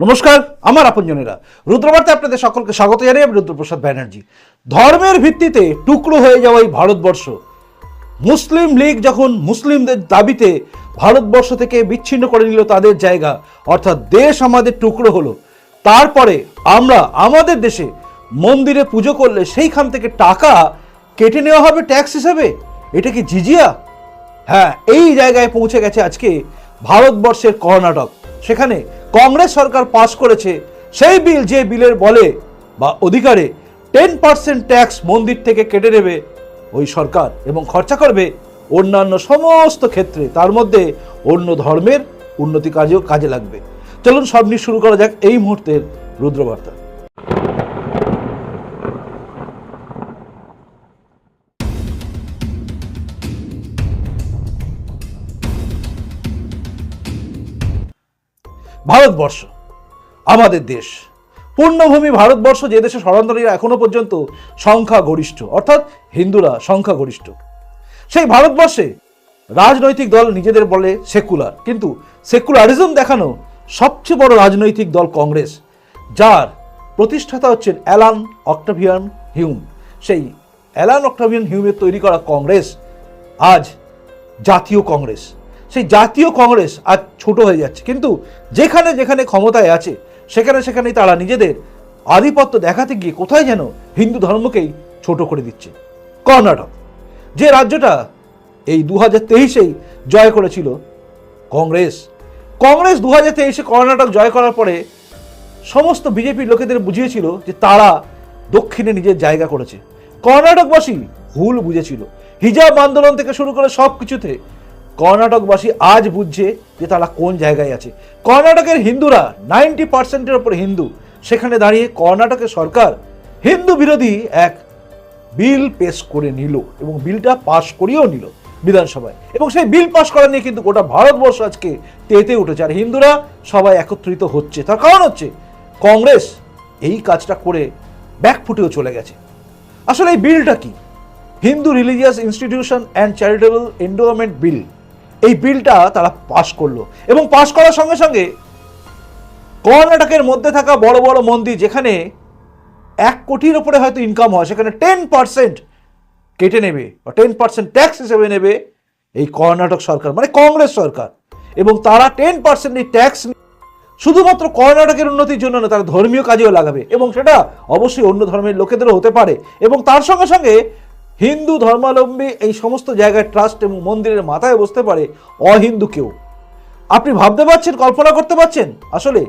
নমস্কার, আমার আপনজনেরা। রুদ্রবার্তে আপনাদের সকলকে স্বাগত জানাই আমি রুদ্রপ্রসাদ ব্যানার্জি। ধর্মের ভিত্তিতে টুকরো হয়ে যাওয়া এই ভারতবর্ষ, মুসলিম লীগ যখন মুসলিমদের দাবিতে ভারতবর্ষ থেকে বিচ্ছিন্ন করে নিল তাদের জায়গা, অর্থাৎ দেশ আমাদের টুকরো হলো, তারপরে আমরা আমাদের দেশে মন্দিরে পুজো করলে সেইখান থেকে টাকা কেটে নেওয়া হবে ট্যাক্স হিসেবে? এটা কি জিজিয়া? হ্যাঁ এই জায়গায় পৌঁছে গেছে আজকে ভারতবর্ষের কর্ণাটক। সেখানে কংগ্রেস সরকার পাশ করেছে, সেই বিল যে বিলের বলে বা অধিকারে টেন পার্সেন্ট ট্যাক্স মন্দির থেকে কেটে নেবে ওই সরকার এবং খরচা করবে অন্যান্য সমস্ত ক্ষেত্রে। তার মধ্যে অন্য ধর্মের উন্নতি কাজেও কাজে লাগবে। চলুন সব নিয়ে শুরু করা যাক এই মুহূর্তের রুদ্রবার্তা। ভারতবর্ষ, আমাদের দেশ। পূর্ণভূমি ভারতবর্ষ যে দেশে শরণার্থীরা এখনও পর্যন্ত সংখ্যা গরিষ্ঠ অর্থাৎ হিন্দুরা সংখ্যা গরিষ্ঠ সেই ভারতবর্ষে রাজনৈতিক দল নিজেদের বলে সেকুলার, কিন্তু সেকুলারিজম দেখানো সবচেয়ে বড় রাজনৈতিক দল কংগ্রেস, যার প্রতিষ্ঠাতা হচ্ছেন অ্যালান অক্টাভিয়ান হিউম। সেই অ্যালান অক্টাভিয়ান হিউমের তৈরি করা কংগ্রেস আজ জাতীয় কংগ্রেস। সেই জাতীয় কংগ্রেস আজ ছোট হয়ে যাচ্ছে। কিন্তু যেখানে যেখানে ক্ষমতায় আছে, সেখানে সেখানেই তারা নিজেদের আধিপত্য দেখাতে গিয়ে কোথায় যেন হিন্দু ধর্মকেই ছোট করে দিচ্ছে। কর্ণাটক, যে রাজ্যটা এই দু হাজার তেইশেই জয় করেছিল কংগ্রেস। কংগ্রেস দু হাজার তেইশে কর্ণাটক জয় করার পরে সমস্ত বিজেপির লোকেদের বুঝিয়েছিল যে তারা দক্ষিণে নিজের জায়গা করেছে। কর্ণাটকবাসী ভুল বুঝেছিল। হিজাব আন্দোলন থেকে শুরু করে সব কিছুতে কর্ণাটকবাসী আজ বুঝছে যে তারা কোন জায়গায় আছে। কর্ণাটকের হিন্দুরা নাইনটি পার্সেন্টের ওপর হিন্দু। সেখানে দাঁড়িয়ে কর্ণাটকের সরকার হিন্দু বিরোধী এক বিল পেশ করে নিল এবং বিলটা পাশ করিয়েও নিল বিধানসভায়। এবং সেই বিল পাশ করা নিয়ে কিন্তু গোটা ভারতবর্ষ আজকে তেতে উঠেছে। আর হিন্দুরা সবাই একত্রিত হচ্ছে। তার কারণ হচ্ছে কংগ্রেস এই কাজটা করে ব্যাকফুটেও চলে গেছে। আসলে এই বিলটা কি? Hindu religious institution and charitable endowment bill এই বিলটা তারা পাশ করল এবং পাশ করার সঙ্গে সঙ্গে কর্ণাটকের মধ্যে থাকা বড় বড় মন্দির যেখানে এক কোটির ওপরে হয়তো ইনকাম হয়, সেখানে টেন পার্সেন্ট কেটে নেবে বা টেন পার্সেন্ট ট্যাক্স হিসেবে নেবে এই কর্ণাটক সরকার মানে কংগ্রেস সরকার। এবং তারা টেন পার্সেন্ট এই ট্যাক্স শুধুমাত্র কর্ণাটকের উন্নতির জন্য না, তারা ধর্মীয় কাজেও লাগাবে এবং সেটা অবশ্যই অন্য ধর্মের লোকেদেরও হতে পারে। এবং তার সঙ্গে সঙ্গে হিন্দু ধর্মাবলম্বী এই সমস্ত জায়গায় ট্রাস্ট এবং মন্দিরের মাথায় বসতে পারে অহিন্দু কেউ। আপনি ভাবতে পারছেন, কল্পনা করতে পারছেন? আসলে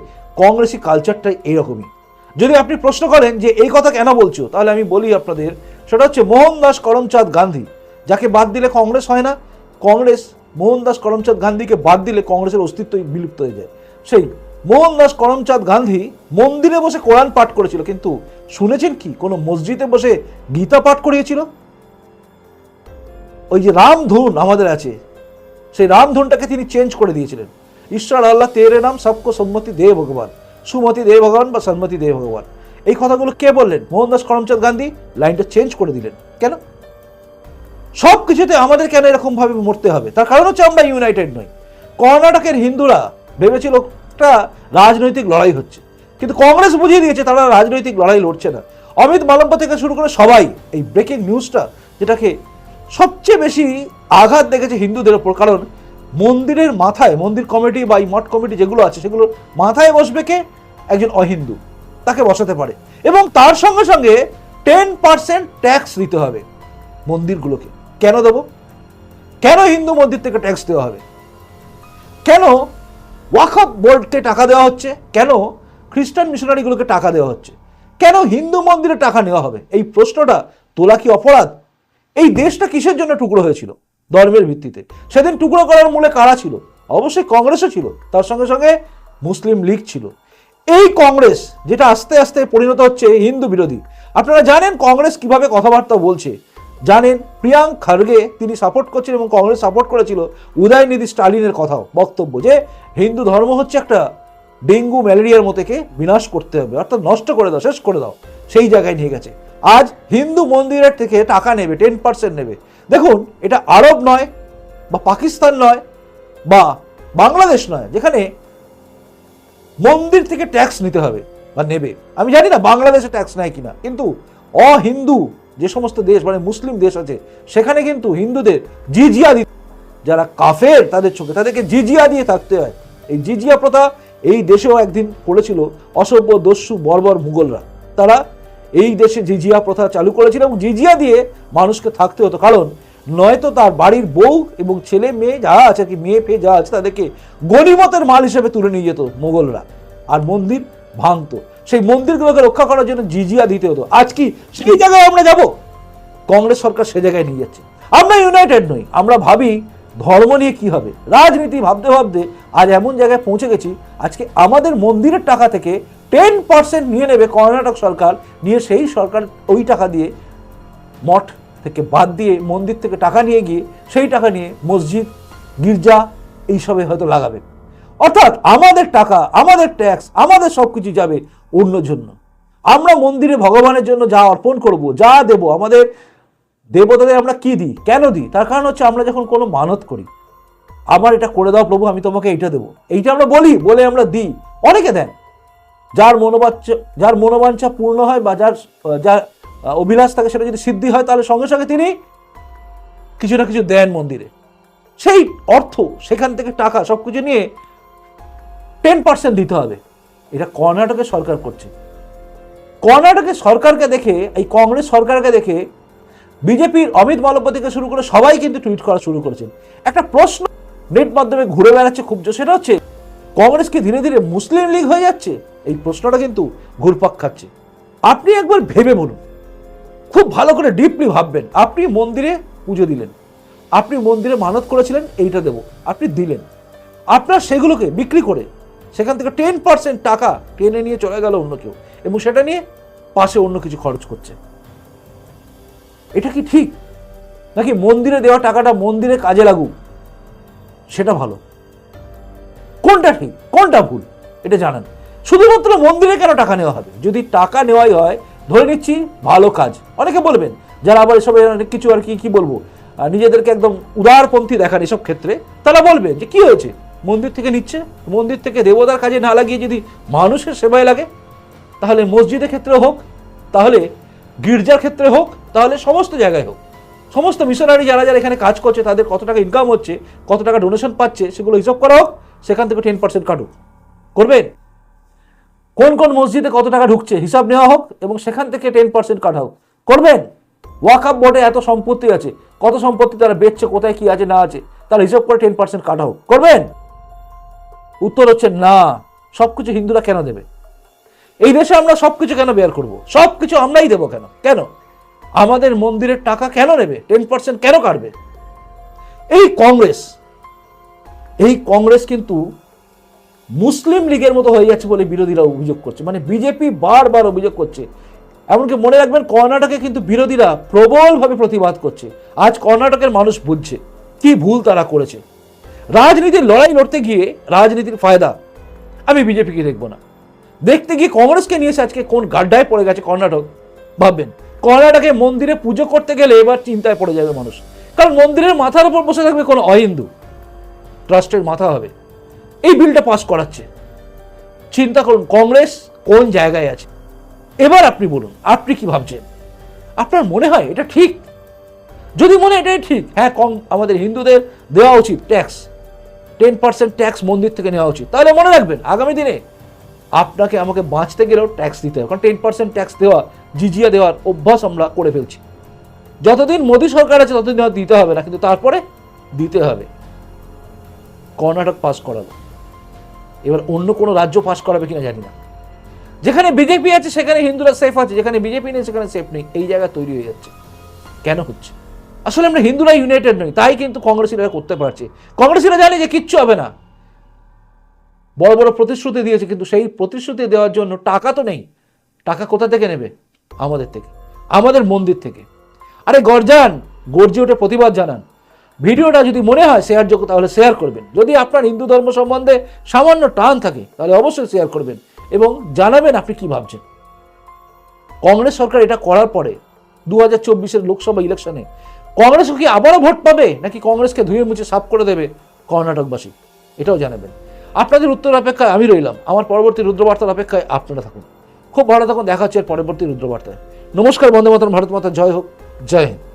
কংগ্রেসি কালচারটাই এইরকমই যদি আপনি প্রশ্ন করেন যে এই কথা কেন বলছো, তাহলে আমি বলি আপনাদের, সেটা হচ্ছে মোহনদাস করমচাঁদ গান্ধী, যাকে বাদ দিলে কংগ্রেস হয় না। কংগ্রেস মোহনদাস করমচাঁদ গান্ধীকে বাদ দিলে কংগ্রেসের অস্তিত্বই বিলুপ্ত হয়ে যায়। সেই মোহনদাস করমচাঁদ গান্ধী মন্দিরে বসে কোরআন পাঠ করেছিল, কিন্তু শুনেছেন কি? কোনো মসজিদে বসে গীতা পাঠ করিয়েছিল? ওই যে রামধুন আমাদের আছে, সেই রামধুনটাকে তিনি চেঞ্জ করে দিয়েছিলেন। ঈশ্বর আল্লাহ তেরে নাম সবকো সম্মতি দে ভগবান, সুমতি দে ভগবান বা সন্মতি দে ভগবান। এই কথাগুলো কে বললেন? মোহনদাস করমচাঁদ গান্ধী লাইনটা চেঞ্জ করে দিলেন। কেন? সব কিছুতে আমাদের কেন এরকম ভাবে মরতে হবে? তার কারণ হচ্ছে আমরা ইউনাইটেড নই। কর্ণাটকের হিন্দুরা ভেবেছিল একটা রাজনৈতিক লড়াই হচ্ছে। কিন্তু কংগ্রেস বুঝিয়ে দিয়েছে তারা রাজনৈতিক লড়াই লড়ছে না। অমিত মালব্য থেকে শুরু করে সবাই এই ব্রেকিং নিউজটা যেটাকে সবচেয়ে বেশি আঘাত দেখেছে হিন্দুদের ওপর, কারণ মন্দিরের মাথায়, মন্দির কমিটি বা এই মঠ কমিটি যেগুলো আছে, সেগুলো মাথায় বসবে কে? একজন অহিন্দু, তাকে বসাতে পারে। এবং তার সঙ্গে সঙ্গে টেন পার্সেন্ট ট্যাক্স দিতে হবে মন্দিরগুলোকে। কেন দেবো? কেন হিন্দু মন্দির থেকে ট্যাক্স দেওয়া হবে? কেন ওয়াকফ বোর্ডকে টাকা দেওয়া হচ্ছে? কেন খ্রিস্টান মিশনারিগুলোকে টাকা দেওয়া হচ্ছে? কেন হিন্দু মন্দিরে টাকা নেওয়া হবে? এই প্রশ্নটা তোলা কি অপরাধ? এই দেশটা কিসের জন্য টুকরো হয়েছিল? ধর্মের ভিত্তিতে। সেদিন টুকরো করার মূলে কারা ছিল? অবশ্যই কংগ্রেসও ছিল। তার সঙ্গে সঙ্গে মুসলিম লীগ ছিল। এই কংগ্রেস, যেটা আস্তে আস্তে পরিণত হচ্ছে হিন্দু বিরোধী, আপনারা জানেন কংগ্রেস কীভাবে কথাবার্তা বলছে? জানেন, প্রিয়াঙ্ক খার্গে তিনি সাপোর্ট করছেন এবং কংগ্রেস সাপোর্ট করেছিল উদয়নিধি স্টালিনের কথাও, বক্তব্য যে হিন্দু ধর্ম হচ্ছে একটা ডেঙ্গু ম্যালেরিয়ার মতোকে বিনাশ করতে হবে, অর্থাৎ নষ্ট করে দাও, শেষ করে দাও, সেই জায়গায় নিয়ে গেছে। আজ হিন্দু মন্দিরের থেকে টাকা নেবে টেন পার্সেন্ট নেবে। দেখুন, এটা আরব নয়, বা পাকিস্তান নয়, বা বাংলাদেশ নয়, যেখানে মন্দির থেকে ট্যাক্স নিতে হবে, বা নেবে। আমি জানি না বাংলাদেশে ট্যাক্স নেয় কিনা, কিন্তু অহিন্দু যে সমস্ত দেশ মানে মুসলিম দেশ আছে, সেখানে কিন্তু হিন্দুদের জিজিয়া দিতে যারা কাফের, তাদের চোখে, তাদেরকে জিজিয়া দিয়ে থাকতে হয়। এই জিজিয়া প্রথা এই দেশেও একদিন করেছিল অসভ্য, দস্যু, বর্বর মুঘলরা। তারা এই দেশে জিজিয়া প্রথা চালু করেছিল এবং জিজিয়া দিয়ে মানুষকে থাকতে হতো। কারণ নয়তো তার বাড়ির বউ এবং ছেলে মেয়ে যা আছে কি, মেয়ে ফেয়ে যা আছে, তাদেরকে গণিমতের মাল হিসেবে তুলে নিয়ে যেত মোগলরা। আর মন্দির ভাঙতো। সেই মন্দিরগুলোকে রক্ষা করার জন্য জিজিয়া দিতে হতো। আজ কি সেই জায়গায় আমরা যাব? কংগ্রেস সরকার সে জায়গায় নিয়ে যাচ্ছে। আমরা ইউনাইটেড নই, আমরা ভাবি ধর্ম নিয়ে কি হবে? রাজনীতি ভাবতে ভাবতে আজ এমন জায়গায় পৌঁছে গেছি, আজকে আমাদের মন্দিরের টাকা থেকে টেন পার্সেন্ট নিয়ে নেবে কর্ণাটক সরকার, নিয়ে সেই সরকার ওই টাকা দিয়ে মঠ থেকে বাদ দিয়ে, মন্দির থেকে টাকা নিয়ে গিয়ে সেই টাকা নিয়ে মসজিদ, গির্জা এইসবে হয়তো লাগাবে। অর্থাৎ আমাদের টাকা, আমাদের ট্যাক্স আমাদের সব কিছু যাবে অন্য জন্য। আমরা মন্দিরে ভগবানের জন্য যা অর্পণ করব, যা দেব, আমাদের দেবতাদের আমরা কি দিই, কেন দিই? তার কারণ হচ্ছে আমরা যখন কোনো মানত করি, আমার এটা করে দাও প্রভু, আমি তোমাকে এইটা দেবো। এইটা আমরা বলি, বলে আমরা দিই। অনেকে দেন। যার মনোবাঞ্ছা যার মনোবাঞ্ছা পূর্ণ হয় বা যার যার অভিলাষ থাকে সেটা যদি সিদ্ধি হয়, তাহলে সঙ্গে সঙ্গে তিনি কিছু না কিছু দেন মন্দিরে। সেই অর্থ, সেখান থেকে টাকা সব কিছু নিয়ে টেন পার্সেন্ট দিতে হবে। এটা কর্ণাটকের সরকার করছে। কর্ণাটকের সরকারকে দেখে, এই কংগ্রেস সরকারকে দেখে বিজেপির অমিত মালব্য থেকে শুরু করে সবাই কিন্তু টুইট করা শুরু করেছেন একটা প্রশ্ন নেট মাধ্যমে ঘুরে বেড়াচ্ছে খুব সেটা হচ্ছে, কংগ্রেস কি ধীরে ধীরে মুসলিম লীগ হয়ে যাচ্ছে? এই প্রশ্নটা কিন্তু ঘুরপাক খাচ্ছে। আপনি একবার ভেবে বলুন। খুব ভালো করে ডিপলি ভাববেন। আপনি মন্দিরে পুজো দিলেন। আপনি মন্দিরে মানত করেছিলেন, এইটা দেব। আপনি দিলেন। আপনার সেগুলোকে বিক্রি করে সেখান থেকে টেন পার্সেন্ট টাকা টেনে নিয়ে চলে গেল অন্য কেউ এবং সেটা নিয়ে পাশে অন্য কিছু খরচ করছে। এটা কি ঠিক? নাকি মন্দিরে দেওয়া টাকাটা মন্দিরে কাজে লাগুক? সেটা ভালো। কোনটা ঠিক? কোনটা ভুল? এটা জানান। শুধুমাত্র মন্দিরে কেন টাকা নেওয়া হবে? যদি টাকা নেওয়াই হয়, ধরে নিচ্ছি ভালো কাজ। অনেকে বলবেন, যারা আবার এসব অনেক কিছু আর কি কি বলব? নিজেদেরকে একদম উদারপন্থী দেখান এসব ক্ষেত্রে। তারা বলবেন যে, কি হয়েছে? মন্দির থেকে নিচ্ছে? মন্দির থেকে দেবতার কাজে না লাগিয়ে যদি মানুষের সেবায় লাগে, তাহলে মসজিদের ক্ষেত্রে হোক, তাহলে গির্জার ক্ষেত্রে হোক, তাহলে সমস্ত জায়গায় হোক। সমস্ত মিশনারি যারা যারা এখানে কাজ করছে, তাদের কত টাকা ইনকাম হচ্ছে, কত টাকা ডোনেশন পাচ্ছে, সেগুলো হিসাব করা হোক, সেখান থেকে টেন পার্সেন্ট কাটুক। করবেন? কোন কোন মসজিদে কত টাকা ঢুকছে? হিসাব নেওয়া হোক এবং সেখান থেকে টেন পার্সেন্ট কাটা হোক। করবেন? ওয়াকআপ বোর্ডে এত সম্পত্তি আছে। কত সম্পত্তি তারা বেচছে, কোথায় কি আছে, না আছে, তার হিসাব করে টেন পার্সেন্ট কাটা হোক। করবেন? উত্তর হচ্ছে না। সব কিছু হিন্দুরা কেন দেবে? এই দেশে আমরা সব কিছু কেন বের করব? সবকিছু আমরাই দেবো কেন? কেন? আমাদের মন্দিরের টাকা কেন নেবে? টেন পার্সেন্ট কেন কাটবে? এই কংগ্রেস। এই কংগ্রেস কিন্তু মুসলিম লীগের মতো হয়ে যাচ্ছে বলে বিরোধীরা অভিযোগ করছে। মানে বিজেপি বারবার অভিযোগ করছে। এমনকি মনে রাখবেন, কর্ণাটকে কিন্তু বিরোধীরা প্রবলভাবে প্রতিবাদ করছে। আজ কর্ণাটকের মানুষ বুঝছে কি ভুল তারা করেছে? রাজনীতির লড়াই লড়তে গিয়ে রাজনীতির ফায়দা আমি বিজেপিকে দেখব না। দেখতে গিয়ে কংগ্রেসকে নিয়েছে আজকে কোন গাড্ডায় পড়ে গেছে কর্ণাটক, ভাববেন। কর্ণাটকে মন্দিরে পুজো করতে গেলে এবার চিন্তায় পড়ে যাবে মানুষ। কারণ মন্দিরের মাথার উপর বসে থাকবে কোনো অহিন্দু। ট্রাস্টের মাথা হবে। এই বিলটা পাস করাচ্ছে। চিন্তা করুন, কংগ্রেস কোন জায়গায় আছে? এবার আপনি বলুন, আপনি কি ভাবছেন? আপনার মনে হয় এটা ঠিক? যদি মনে হয় এটাই ঠিক হ্যাঁ কম আমাদের হিন্দুদের দেওয়া উচিত ট্যাক্স টেন পার্সেন্ট ট্যাক্স মন্দির থেকে নেওয়া উচিত। তাহলে মনে রাখবেন, আগামী দিনে আপনাকে আমাকে বাঁচতে গেলেও ট্যাক্স দিতে হবে। কারণ টেন পার্সেন্ট ট্যাক্স দেওয়া, জিজিয়া দেওয়ার অভ্যাস আমরা করে ফেলছি। যতদিন মোদী সরকার আছে, ততদিন দিতে হবে না, কিন্তু তারপরে দিতে হবে। কর্ণাটক পাস করালো এবার অন্য কোনো রাজ্য পাস করাবে কিনা জানি না। যেখানে বিজেপি আছে, সেখানে হিন্দুরা সেফ আছে, যেখানে বিজেপি নেই, সেখানে সেফ নেই। এই জায়গা তৈরি হয়ে যাচ্ছে। কেন হচ্ছে? আসলে আমরা হিন্দুরা ইউনাইটেড নই, তাই কিন্তু কংগ্রেসীরা করতে পারছে। কংগ্রেসিরা জানে যে কিচ্ছু হবে না। বড় বড় প্রতিশ্রুতি দিয়েছে, কিন্তু সেই প্রতিশ্রুতি দেওয়ার জন্য টাকা তো নেই। টাকা কোথা থেকে নেবে? আমাদের থেকে। আমাদের মন্দির থেকে। আরে গর্জান গর্জে ওঠে প্রতিবাদ জানান। ভিডিওটা যদি মনে হয় শেয়ার যোগ্য, তাহলে শেয়ার করবেন। যদি আপনার হিন্দু ধর্ম সম্বন্ধে সামান্য টান থাকে, তাহলে অবশ্যই শেয়ার করবেন এবং জানাবেন আপনি কি ভাবছেন। কংগ্রেস সরকার এটা করার পরে দু হাজার চব্বিশের লোকসভা ইলেকশনে কংগ্রেস কি আবারও ভোট পাবে, নাকি কংগ্রেসকে ধুয়ে মুছে সাফ করে দেবে কর্ণাটকবাসী? এটাও জানাবেন। আপনাদের উত্তর অপেক্ষায় আমি রইলাম। আমার পরবর্তী রুদ্রবার্তার অপেক্ষায় আপনারা থাকুন। খুব ভালো থাকুন, দেখা হচ্ছে পরবর্তী রুদ্রবার্তায়। নমস্কার, বন্দে মাতরম, ভারত মাতা, জয় হোক, জয় হিন্দ।